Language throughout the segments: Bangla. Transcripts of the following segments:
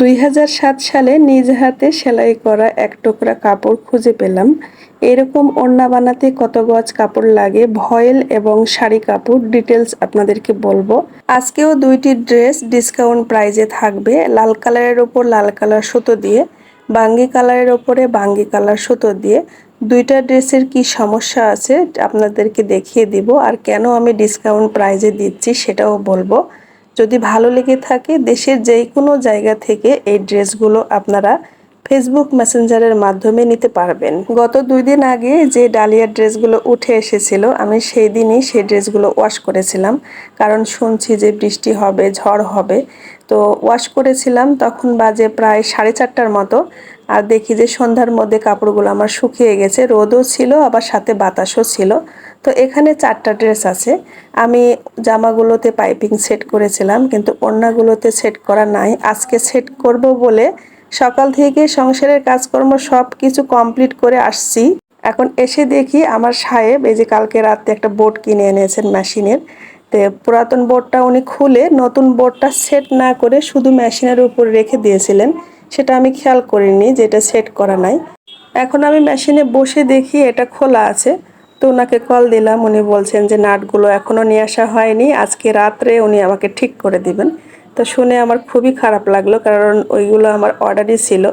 দুই হাজার সাত সালে নিজ হাতে সেলাই করা এক টুকরা কাপড় খুঁজে পেলাম। এরকম ওড়না বানাতে কত গজ কাপড় লাগে, ভয়েল এবং শাড়ি কাপড় ডিটেলস আপনাদেরকে বলব। আজকেও দুইটি ড্রেস ডিসকাউন্ট প্রাইজে থাকবে, লাল কালারের ওপর লাল কালার সুতো দিয়ে, বাঙ্গি কালারের ওপরে বাঙ্গি কালার সুতো দিয়ে। দুইটা ড্রেসের কি সমস্যা আছে, আপনাদেরকে দেখিয়ে দিব, আর কেন আমি ডিসকাউন্ট প্রাইজে দিচ্ছি সেটাও বলব। যদি ভালো লেগে থাকে, দেশের যে কোনো জায়গা থেকে এই ড্রেসগুলো আপনারা ফেসবুক মেসেঞ্জারের মাধ্যমে নিতে পারবেন। গত দুই দিন আগে যে ডালিয়ার ড্রেসগুলো উঠে এসেছিল, আমি সেই দিনই সেই ড্রেসগুলো ওয়াশ করেছিলাম। কারণ শুনছি যে বৃষ্টি হবে, ঝড় হবে তো ওয়াশ করেছিলাম, তখন বাজে প্রায় সাড়ে চারটার মতো। আর দেখি যে সন্ধ্যার মধ্যে কাপড়গুলো আমার শুকিয়ে গেছে, রোদও ছিল, আবার সাথে বাতাসও ছিল। তো এখানে চারটা ড্রেস আছে। আমি জামাগুলোতে পাইপিং সেট করেছিলাম, কিন্তু ওড়নাগুলোতে সেট করা নাই। আজকে সেট করব বলে সকাল থেকে সংসারের কাজকর্ম সব কিছু কমপ্লিট করে আসছি। এখন এসে দেখি আমার সাহেব, এই যে কালকে রাতে একটা বোর্ড কিনে এনেছেন মেশিনের তো পুরাতন বোর্ডটা উনি খুলে নতুন বোর্ডটা সেট না করে শুধু মেশিনের উপর রেখে দিয়েছিলেন। সেটা আমি খেয়াল করিনি যে এটা সেট করা নাই। এখন আমি মেশিনে বসে দেখি এটা খোলা আছে। তো ওনাকে কল দিলাম, উনি বলছেন যে নাটগুলো এখনও নিয়ে আসা হয়নি, আজকে রাত্রে উনি আমাকে ঠিক করে দিবেন। তো শুনে আমার খুবই খারাপ লাগল, কারণ ওইগুলো আমার অর্ডারই ছিল।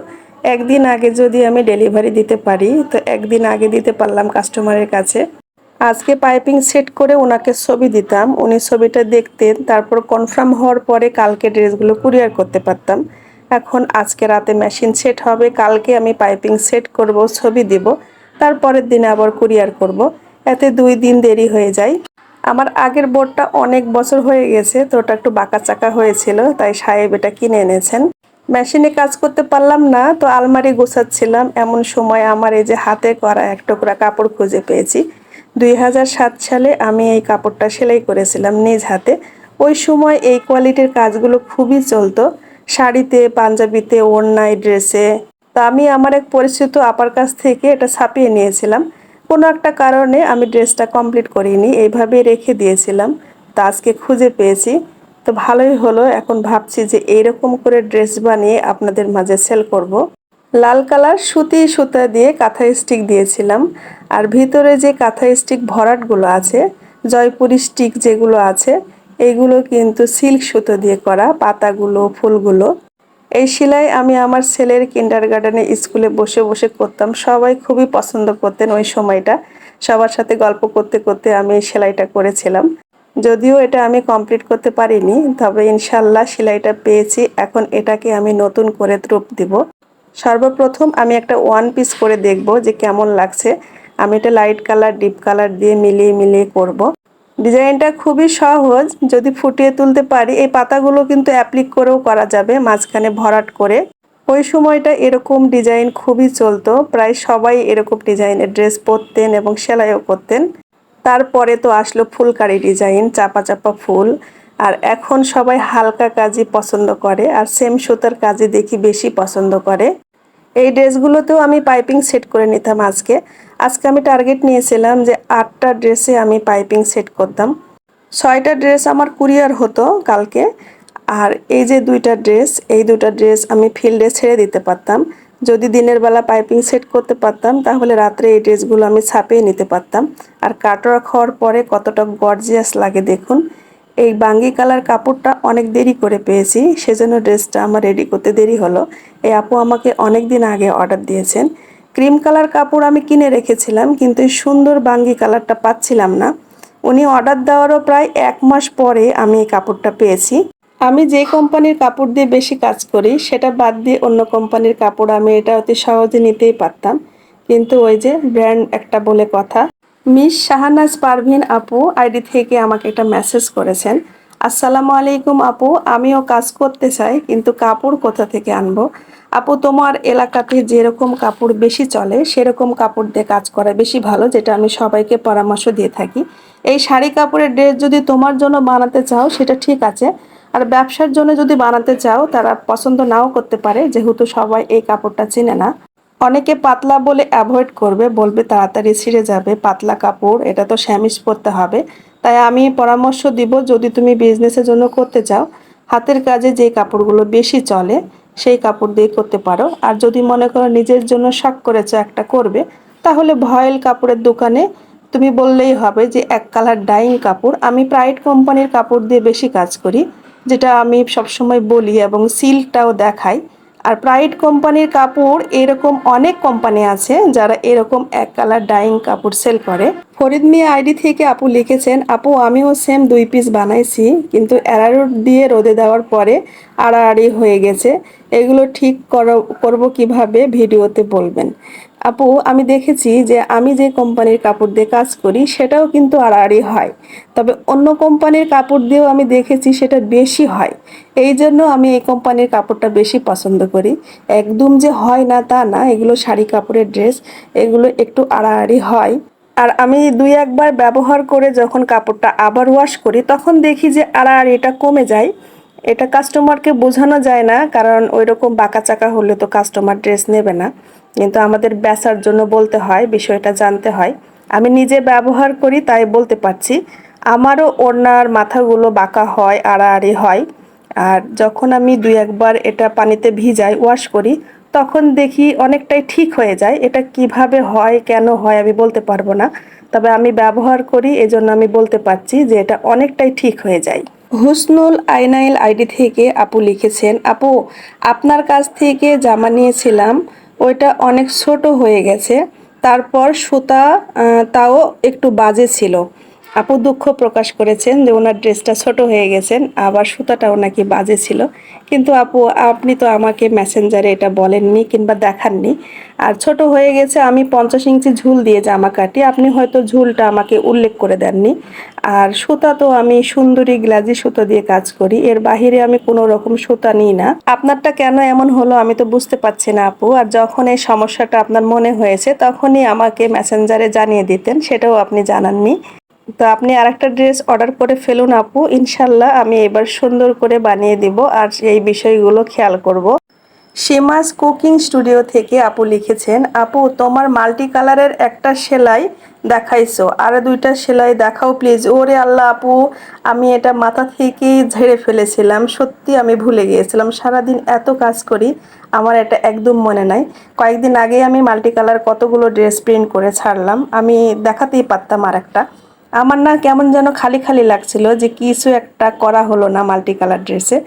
একদিন আগে যদি আমি ডেলিভারি দিতে পারি, তো একদিন আগে দিতে পারলাম কাস্টমারের কাছে। আজকে পাইপিং সেট করে ওনাকে ছবি দিতাম। উনি ছবিটা দেখতেন তারপর কনফার্ম হওয়ার পরে কালকে ড্রেসগুলো কুরিয়ার করতে পারতাম। এখন আজকে রাতে মেশিন সেট হবে, কালকে আমি পাইপিং সেট করব, ছবি দিব, তারপরের দিনে আবার কুরিয়ার করব। এতে দুই দিন দেরি হয়ে যায়। আমার আগের বোর্ডটা অনেক বছর হয়ে গেছে, তো ওটা একটু বাঁকা চাকা হয়েছিল, তাই সাহেব এটা কিনে এনেছেন। মেশিনে কাজ করতে পারলাম না, তো আলমারি গোছাচ্ছিলাম। এমন সময় আমার এই যে হাতে করা এক টুকরা কাপড় খুঁজে পেয়েছি। দুই হাজার সাত সালে আমি এই কাপড়টা সেলাই করেছিলাম নিজ হাতে। ওই সময় এই কোয়ালিটির কাজগুলো খুবই চলতো। শাড়িতে, পাঞ্জাবিতে, ওড়নায়, ড্রেসে। তা আমি আমার এক পরিচিত আপার কাছ থেকে এটা ছাপিয়ে নিয়েছিলাম। কোনো একটা কারণে আমি ড্রেসটা কমপ্লিট করিনি এইভাবে রেখে দিয়েছিলাম। তা আজকে খুঁজে পেয়েছি। তো ভালোই হলো, এখন ভাবছি যে এইরকম করে ড্রেস বানিয়ে আপনাদের মাঝে সেল করব। লাল কালার সুতি সুতা দিয়ে কাঁথা স্টিক দিয়েছিলাম। আর ভিতরে যে কাঁথা স্টিক ভরাটগুলো আছে, জয়পুরি স্টিক যেগুলো আছে এইগুলো কিন্তু সিল্ক সুতো দিয়ে করা পাতাগুলো, ফুলগুলো। এই সেলাই আমি আমার ছেলের কিন্ডার গার্ডেনে স্কুলে বসে বসে করতাম। সবাই খুবই পছন্দ করতেন ওই সময়টা। সবার সাথে গল্প করতে করতে আমি এই সেলাইটা করেছিলাম। যদিও এটা আমি কমপ্লিট করতে পারিনি, তবে ইনশাল্লাহ সেলাইটা পেয়েছি। এখন এটাকে আমি নতুন করে রূপ দিব। সর্বপ্রথম আমি একটা ওয়ান পিস করে দেখব যে কেমন লাগছে। আমি এটা লাইট কালার ডিপ কালার দিয়ে মিলিয়ে মিলিয়ে করব। ডিজাইনটা খুবই সহজ, যদি ফুটিয়ে তুলতে পারি, এই পাতাগুলো কিন্তু অ্যাপ্লিক করেও করা যাবে, মাঝখানে ভরাট করে। ওই সময়টা এরকম ডিজাইন খুবই চলতো, প্রায় সবাই এরকম ডিজাইনের ড্রেস পরতেন এবং সেলাইও করতেন। তারপরে তো আসলো ফুলকারি ডিজাইন, চাপা চাপা ফুল। আর এখন সবাই হালকা কাজই পছন্দ করে, আর সেম সুতার কাজই দেখি বেশি পছন্দ করে। এই ড্রেসগুলোতেও আমি পাইপিং সেট করে নিতাম আজকে। আজকে আমি টার্গেট নিয়েছিলাম যে আটটা ড্রেসে আমি পাইপিং সেট করতাম। ছয়টা ড্রেস আমার কুরিয়ার হতো কালকে, আর এই যে দুইটা ড্রেস, এই দুটা ড্রেস আমি ফিল্ডে ছেড়ে দিতে পারতাম। যদি দিনের বেলা পাইপিং সেট করতে পারতাম, তাহলে রাত্রে এই ড্রেসগুলো আমি ছাপিয়ে নিতে পারতাম। আর কাটোয়া খাওয়ার পরে কতটা গর্জিয়াস লাগে দেখুন। এই বাঙ্গি কালার কাপড়টা অনেক দেরি করে পেয়েছি, সেজন্য ড্রেসটা আমার রেডি করতে দেরি হলো। এই আপু আমাকে অনেক দিন আগে অর্ডার দিয়েছেন। ক্রিম কালার কাপড় আমি কিনে রেখেছিলাম, কিন্তু এই সুন্দর বাঙ্গি কালারটা পাচ্ছিলাম না। উনি অর্ডার দেওয়ারও প্রায় এক মাস পরে আমি এই কাপড়টা পেয়েছি। আমি যে কোম্পানির কাপড় দিয়ে বেশি কাজ করি, সেটা বাদ দিয়ে অন্য কোম্পানির কাপড় আমি এটা অতি সহজে নিতেই পারতাম। কিন্তু ওই যে ব্র্যান্ড একটা বলে কথা মিস শাহানাজ পারভিন আপু আইডি থেকে আমাকে একটা মেসেজ করেছেন। আসসালামু আলাইকুম আপু, আমিও কাজ করতে চাই, কিন্তু কাপড় কোথা থেকে আনব? আপু, তোমার এলাকাতে যেরকম কাপড় বেশি চলে, সেরকম কাপড় দিয়ে কাজ করা বেশি ভালো, যেটা আমি সবাইকে পরামর্শ দিয়ে থাকি। এই শাড়ি কাপড়ের ড্রেস যদি তোমার জন্য বানাতে চাও, সেটা ঠিক আছে। আর ব্যবসার জন্য যদি বানাতে চাও, তারা পছন্দ নাও করতে পারে, যেহেতু সবাই এই কাপড়টা চিনে না। অনেকে পাতলা বলে অ্যাভয়েড করবে, বলবে তাড়াতাড়ি ছিঁড়ে যাবে, পাতলা কাপড়, এটা তো শ্যামিজ পরতে হবে। তাই আমি পরামর্শ দিব, যদি তুমি বিজনেসের জন্য করতে চাও, হাতের কাজে যে কাপড়গুলো বেশি চলে, সেই কাপড় দিয়ে করতে পারো। আর যদি মনে করো নিজের জন্য শখ করেছ একটা করবে, তাহলে ভয়েল কাপড়ের দোকানে তুমি বললেই হবে যে এক কালার ডাইং কাপড়। আমি প্রাইড কোম্পানির কাপড় দিয়ে বেশি কাজ করি, যেটা আমি সবসময় বলি এবং সিল্কটাও দেখাই। আর প্রাইড কোম্পানির কাপড় এরকম অনেক কোম্পানি আছে যারা এরকম এক কালার ডাইং কাপড় সেল করে। ফরিদ মিয়া আইডি থেকে আপু লিখেছেন, আপু, আমিও সেম দুই পিস বানাইছি, কিন্তু অ্যারারুট দিয়ে রোদে দেওয়ার পরে আড়াআড়ি হয়ে গেছে। এগুলো ঠিক করব কীভাবে? ভিডিওতে বলবেন। আপু, আমি দেখেছি যে আমি যে কোম্পানির কাপড় দিয়ে কাজ করি, সেটাও কিন্তু আড়াআড়ি হয়। তবে অন্য কোম্পানির কাপড় দিয়েও আমি দেখেছি সেটা বেশি হয়। এই জন্য আমি এই কোম্পানির কাপড়টা বেশি পছন্দ করি। একদম যে হয় না তা না, এগুলো শাড়ি কাপড়ের ড্রেস, এগুলো একটু আড়াআড়ি হয়। আর আমি দুই একবার ব্যবহার করে যখন কাপড়টা আবার ওয়াশ করি, তখন দেখি যে আড়াআড়িটা কমে যায়। এটা কাস্টমারকে বোঝানো যায় না, কারণ ওই রকম বাঁকা চাকা হলে তো কাস্টমার ড্রেস নেবে না। কিন্তু আমাদের বেচার জন্য বলতে হয়, বিষয়টা জানতে হয়। আমি নিজে ব্যবহার করি, তাই বলতে পারছি। আমারও ওড়নার মাথাগুলো বাঁকা হয়, আড়াআড়ি হয়। আর যখন আমি দুই একবার এটা পানিতে ভিজাই ওয়াশ করি, তখন দেখি অনেকটাই ঠিক হয়ে যায়। এটা কীভাবে হয়, কেন হয়, আমি বলতে পারব না। তবে আমি ব্যবহার করি, এজন্য আমি বলতে পারছি যে এটা অনেকটাই ঠিক হয়ে যায়। হুসনুল আইনাইল আইডি থেকে আপু লিখেছেন, আপু, আপনার কাছ থেকে জামা নিয়েছিলাম ওইটা অনেক ছোট হয়ে গেছে, তারপর সুতা তাও একটু বাজে ছিল। আপু দুঃখ প্রকাশ করেছেন যে ওনার ড্রেসটা ছোট হয়ে গেছেন, আবার সুতাটাও নাকি বাজে ছিল। কিন্তু আপু, আপনি তো আমাকে মেসেঞ্জারে এটা বলেননি কিংবা দেখাননি। আর ছোট হয়ে গেছে, আমি পঞ্চাশ ইঞ্চি ঝুল দিয়ে জামা কাটি, আপনি হয়তো ঝুলটা আমাকে উল্লেখ করে দেননি। আর সুতা তো আমি সুন্দরী গ্লাজি সুতো দিয়ে কাজ করি, এর বাহিরে আমি কোনো রকম সুতা নিই না। আপনারটা কেন এমন হলো আমি তো বুঝতে পারছি না আপু, আর যখন এই সমস্যাটা আপনার মনে হয়েছে তখনই আমাকে মেসেঞ্জারে জানিয়ে দিতেন, সেটাও আপনি জানাননি। তো আপনি আর একটা ড্রেস অর্ডার করে ফেলুন আপু। ইনশাল্লাহ আমি এবার সুন্দর করে বানিয়ে দিব আর এই বিষয়গুলো খেয়াল করব। সীমাস কুকিং স্টুডিও থেকে আপু লিখেছেন, আপু, তোমার মাল্টি কালারের একটা সেলাই দেখাইছো, আর দুইটা সেলাই দেখাও প্লিজ ওরে আল্লাহ আপু, আমি এটা মাথা থেকেই ঝেড়ে ফেলেছিলাম। সত্যি আমি ভুলে গিয়েছিলাম। সারাদিন এত কাজ করি, আমার এটা একদম মনে নাই। কয়েকদিন আগে আমি মাল্টি কালার কতগুলো ড্রেস প্রিন্ট করে ছাড়লাম। আমি দেখাতেই পারতাম আর একটা আমার না কেমন যেন খালি খালি লাগছিল যে কিছু একটা করা হলো না মাল্টি কালার ড্রেসে।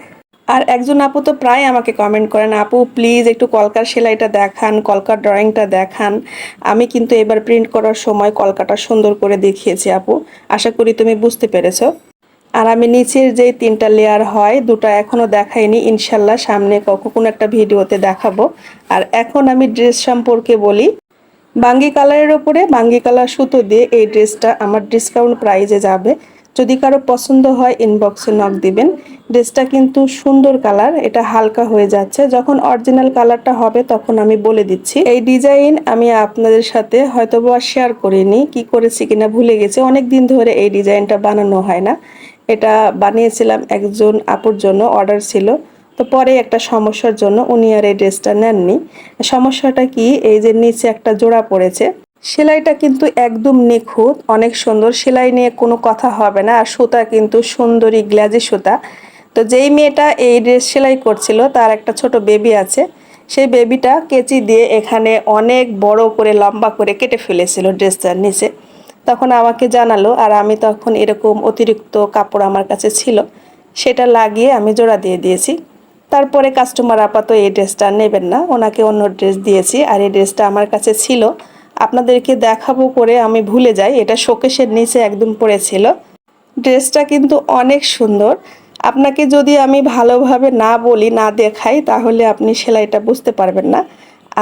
আর একজন আপু তো প্রায় আমাকে কমেন্ট করেন, আপু প্লিজ একটু কলকার সেলাইটা দেখান, কলকার ড্রয়িংটা দেখান। আমি কিন্তু এবার প্রিন্ট করার সময় কলকাটা সুন্দর করে দেখিয়েছি আপু। আশা করি তুমি বুঝতে পেরেছ। আর আমি নিচের যে তিনটা লেয়ার হয়, দুটো এখনও দেখাইনি, ইনশাল্লাহ সামনে কখন কোনো একটা ভিডিওতে দেখাবো। আর এখন আমি ড্রেস সম্পর্কে বলি। বাঙ্গি কালারের ওপরে বাঙ্গি কালার সুতো দিয়ে এই ড্রেসটা আমার ডিসকাউন্ট প্রাইজে যাবে। যদি কারও পছন্দ হয় ইনবক্সে নক দিবেন। ড্রেসটা কিন্তু সুন্দর কালার, এটা হালকা হয়ে যাচ্ছে। যখন অরিজিনাল কালারটা হবে, তখন আমি বলে দিচ্ছি। এই ডিজাইন আমি আপনাদের সাথে হয়তো বা শেয়ার করিনি, কি করেছি কিনা ভুলে গেছি। অনেক দিন ধরে এই ডিজাইনটা বানানো হয় না। এটা বানিয়েছিলাম একজন আপুর জন্য অর্ডার ছিল। তো পরে একটা সমস্যার জন্য উনি আর এই ড্রেসটা নেননি। সমস্যাটা কি? এই যে নিচে একটা জোড়া পড়েছে। সেলাইটা কিন্তু একদম নিখুঁত। অনেক সুন্দর সেলাই নিয়ে কোনো কথা হবে না। আর সুতা কিন্তু সুন্দরী গ্লাজি সুতা। তো যেই মেয়েটা এই ড্রেস সেলাই করছিল, তার একটা ছোট বেবি আছে। সেই বেবিটা কেচি দিয়ে এখানে অনেক বড় করে, লম্বা করে কেটে ফেলেছিল ড্রেসটার নিচে। তখন আমাকে জানালো, আর আমি তখন এরকম অতিরিক্ত কাপড় আমার কাছে ছিল, সেটা লাগিয়ে আমি জোড়া দিয়ে দিয়েছি। তারপরে কাস্টমার আপাতত এই ড্রেসটা নেবেন না। ওনাকে অন্য ড্রেস দিয়েছি আর এই ড্রেসটা আমার কাছে ছিল। আপনাদেরকে দেখাবো করে আমি ভুলে যাই, এটা শোকেশের নিচে একদম পড়েছিল। ড্রেসটা কিন্তু অনেক সুন্দর। আপনাকে যদি আমি ভালোভাবে না বলি, না দেখাই, তাহলে আপনি সেলাইটা বুঝতে পারবেন না।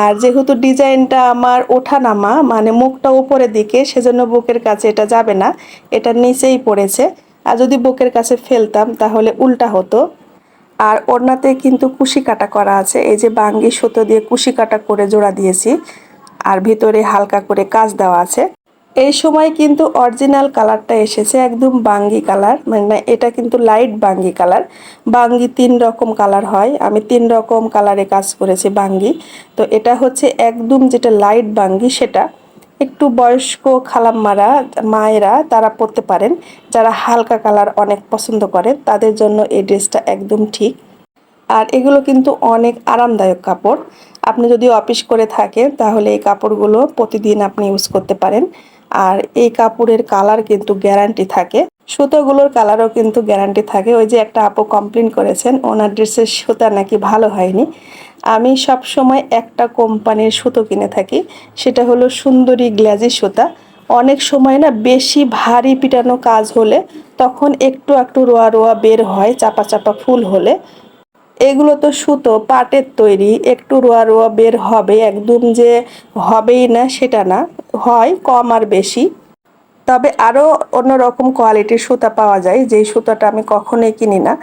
আর যেহেতু ডিজাইনটা আমার ওঠা নামা মানে মুখটা উপরের দিকে, সেজন্য বুকের কাছে এটা যাবে না। এটা নিচেই পড়েছে। আর যদি বুকের কাছে ফেলতাম, তাহলে উল্টা হতো। আর ওড়নাতে কিন্তু কুশি কাটা করা আছে। এই যে বাঙ্গি সুতো দিয়ে কুশি কাটা করে জোড়া দিয়েছি। আর ভিতরে হালকা করে কাজ দেওয়া আছে। এই সময় কিন্তু অরিজিনাল কালারটা এসেছে একদম বাঙ্গি কালার। মানে এটা কিন্তু লাইট বাঙ্গি কালার। বাঙ্গি তিন রকম কালার হয়। আমি তিন রকম কালারে কাজ করেছি বাঙ্গি। তো এটা হচ্ছে একদম যেটা লাইট বাঙ্গি, সেটা একটু বয়স্ক খালাম্মারা, মায়েরা তারা পরতে পারেন। যারা হালকা কালার অনেক পছন্দ করেন তাদের জন্য এই ড্রেসটা একদম ঠিক। আর এগুলো কিন্তু অনেক আরামদায়ক কাপড়। আপনি যদি অফিস করে থাকেন, তাহলে এই কাপড়গুলো প্রতিদিন আপনি ইউজ করতে পারেন। আর এই কাপড়ের কালার কিন্তু গ্যারান্টি থাকে। সুতোগুলোর কালারও কিন্তু গ্যারান্টি থাকে। ওই যে একটা আপু কমপ্লেন করেছেন, ওনার ড্রেসের সুতা নাকি ভালো হয়নি। আমি সব সময় একটা কোম্পানির সুতো কিনে থাকি, সেটা হলো সুন্দরী গ্ল্যাজি সুতা। অনেক সময় না বেশি ভারী পিটানো কাজ হলে তখন একটু একটু রোয়া রোয়া বের হয়, চাপা চাপা ফুল হলে। এগুলো তো সুতো, পাটের তৈরি, একটু রোয়া রোয়া বের হবে, একদম যে হবেই না সেটা না, হয় কম আর বেশি। তবে আরও অন্যরকম কোয়ালিটির সুতা পাওয়া যায়, যেই সুতাটা আমি কখনোই কিনি না।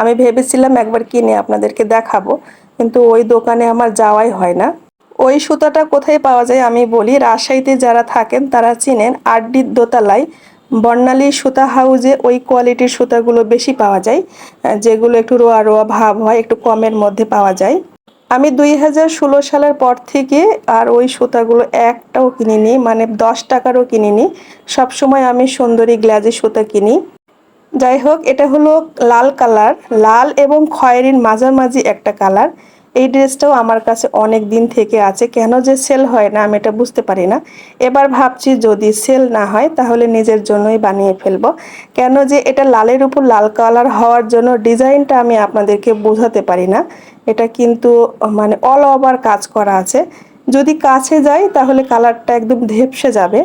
আমি ভেবেছিলাম একবার কিনে আপনাদেরকে দেখাবো, কিন্তু ওই দোকানে আমার যাওয়াই হয় না। ওই সুতাটা কোথায় পাওয়া যায় আমি বলি, রাজশাহীতে যারা থাকেন তারা চিনেন আড্ডির দোতলায় বর্ণালী সুতা হাউজে ওই কোয়ালিটির সুতাগুলো বেশি পাওয়া যায় যেগুলো একটু রোয়া রোয়া ভাব হয়, একটু কমের মধ্যে পাওয়া যায়। আমি দুই হাজার ষোলো সালের পর থেকে আর ওই সুতাগুলো একটাও কিনিনি মানে দশ টাকারও কিনিনি। সবসময় আমি সুন্দরী গ্লাজি সুতা কিনি। যাই হোক, এটা হলো লাল কালার, লাল এবং খয়েরির মাঝামাঝি একটা কালার। এই ড্রেসটাও আমার কাছে অনেক দিন থেকে আছে। কেন যে সেল হয় না আমি এটা বুঝতে পারি না। এবার ভাবছি যদি সেল না হয় তাহলে নিজের জন্যই বানিয়ে ফেলব। কেন যে এটা লালের উপর লাল কালার হওয়ার জন্য ডিজাইনটা আমি আপনাদেরকে বোঝাতে পারি না। এটা কিন্তু মানে অল ওভার কাজ করা আছে। যদি কাছে যাই তাহলে কালারটা একদম ধেপসে যাবে,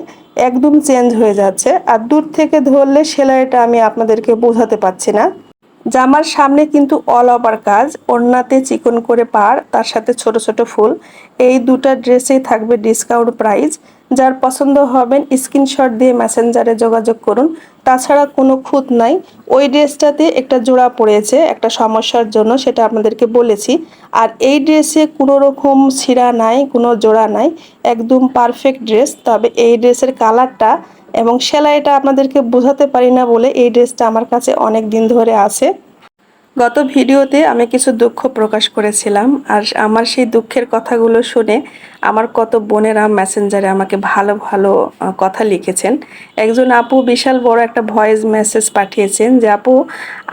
একদম চেঞ্জ হয়ে যাচ্ছে। আর দূর থেকে ধরলে সেলাইটা আমি আপনাদেরকে বোঝাতে পারছি না। জামার সামনে কিন্তু অল ওভার কাজ, ওড়নাতে চিকন করে পার তার সাথে ছোট ছোট ফুল। এই দুটা ড্রেসেই থাকবে ডিসকাউন্ট প্রাইস যার পছন্দ হবেন স্ক্রিনশট দিয়ে মেসেঞ্জারে যোগাযোগ করুন। তাছাড়া কোনো খুঁত নাই। ওই ড্রেসটাতে একটা জোড়া পড়েছে, একটা সমস্যার জন্য সেটা আপনাদেরকে বলেছি। আর এই ড্রেসে কোনো রকম ছিঁড়া নাই, কোনো জোড়া নাই। একদম পারফেক্ট ড্রেস তবে এই ড্রেসের কালারটা এবং সেলাইটা আপনাদেরকে বোঝাতে পারি না বলে এই ড্রেসটা আমার কাছে অনেক দিন ধরে আছে। গত ভিডিওতে আমি কিছু দুঃখ প্রকাশ করেছিলাম আর আমার সেই দুঃখের কথাগুলো শুনে আমার কত বোনেরা মেসেঞ্জারে আমাকে ভালো ভালো কথা লিখেছেন। একজন আপু বিশাল বড় একটা ভয়েস মেসেজ পাঠিয়েছেন যে, আপু,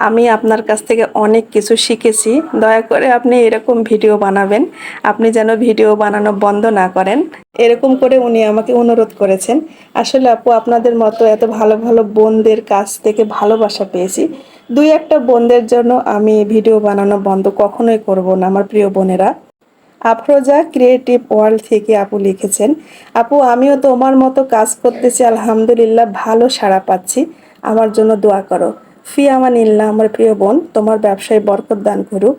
আমি আপনার কাছ থেকে অনেক কিছু শিখেছি। দয়া করে আপনি এরকম ভিডিও বানাবেন। আপনি যেন ভিডিও বানানো বন্ধ না করেন। এরকম করে উনি আমাকে অনুরোধ করেছেন। আসলে আপু, আপনাদের মতো এত ভালো ভালো বোনদের কাছ থেকে ভালোবাসা পেয়েছি। দুই একটা বোনদের জন্য আমি ভিডিও বানানো বন্ধ কখনোই করব না, আমার প্রিয় বোনেরা। আফরোজা ক্রিয়েটিভ ওয়ার্ল্ড থেকে আপু লিখেছেন, আপু, আমিও তোমার মতো কাজ করতেছি, আলহামদুলিল্লাহ ভালো সাড়া পাচ্ছি। আমার জন্য দোয়া করো। ফি আমানিল্লাহ আমার প্রিয় বোন, তোমার ব্যবসায় বরকত দান করুক।